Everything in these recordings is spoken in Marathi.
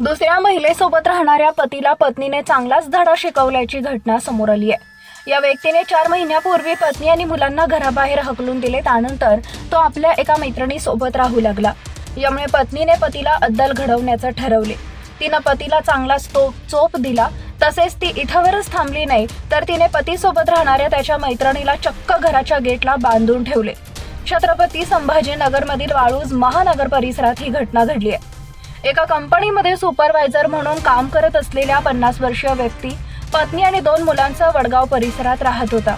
दुसऱ्या महिलेसोबत राहणाऱ्या पतीला पत्नीने चांगलाच धडा शिकवल्याची घटना समोर आली आहे. या व्यक्तीने चार महिन्यापूर्वी पत्नी आणि मुलांना घराबाहेर हकलून दिले त्यानंतर तो आपल्या एका मैत्रिणीसोबत राहू लागला. यामुळे पत्नीने पतीला अद्दल घडवण्याचं ठरवले. तिनं पतीला चांगलाच तो चोप दिला. तसेच ती इथंवरच थांबली नाही तर तिने पतीसोबत राहणाऱ्या त्याच्या मैत्रिणीला चक्क घराच्या गेटला बांधून ठेवले. छत्रपती संभाजीनगरमधील वाळूज महानगर परिसरात ही घटना घडली आहे. एका कंपनीमध्ये सुपरवायझर म्हणून काम करत असलेल्या पन्नास वर्षीय व्यक्ती पत्नी आणि दोन मुलांसह वडगाव परिसरात राहत होता.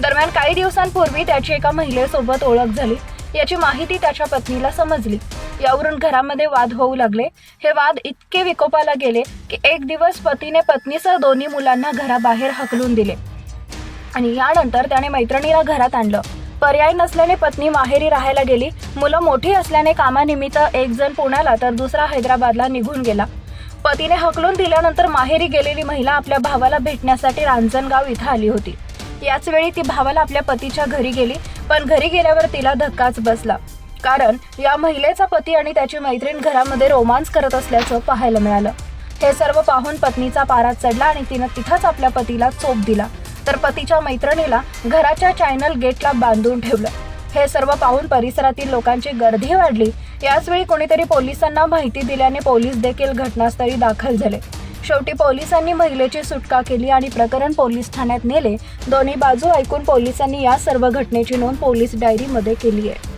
दरम्यान काही दिवसांपूर्वी त्याची एका महिलेसोबत ओळख झाली. याची माहिती त्याच्या पत्नीला समजली. यावरून घरामध्ये वाद होऊ लागले. हे वाद इतके विकोपाला गेले की एक दिवस पतीने पत्नीसह दोन्ही मुलांना घराबाहेर हकलून दिले. आणि यानंतर त्याने मैत्रिणीला घरात आणलं. पर्याय नसल्याने पत्नी माहेरी राहायला गेली. मुलं मोठी असल्याने कामानिमित्त एक जण पुण्याला तर दुसरा हैदराबादला निघून गेला. पतीने हकलून दिल्यानंतर माहेरी गेलेली महिला आपल्या भावाला भेटण्यासाठी रांजणगाव इथं आली होती. याच वेळी ती भावाला आपल्या पतीच्या घरी गेली पण घरी गेल्यावर तिला धक्काच बसला. कारण या महिलेचा पती आणि त्याची मैत्रीण घरामध्ये रोमांस करत असल्याचं पाहायला मिळालं. हे सर्व पाहून पत्नीचा पारा चढला आणि तिनं तिथंच आपल्या पतीला चोप दिला. तर पतीच्या मैत्रिणीला घराच्या चॅनल गेटला बांधून ठेवलं. हे सर्व पाहून परिसरातील लोकांची गर्दी वाढली. याचवेळी कोणीतरी पोलिसांना माहिती दिल्याने पोलीस देखील घटनास्थळी दाखल झाले. शेवटी पोलिसांनी महिलेची सुटका केली आणि प्रकरण पोलीस ठाण्यात नेले. दोन्ही बाजू ऐकून पोलिसांनी या सर्व घटनेची नोंद पोलीस डायरीमध्ये केली आहे.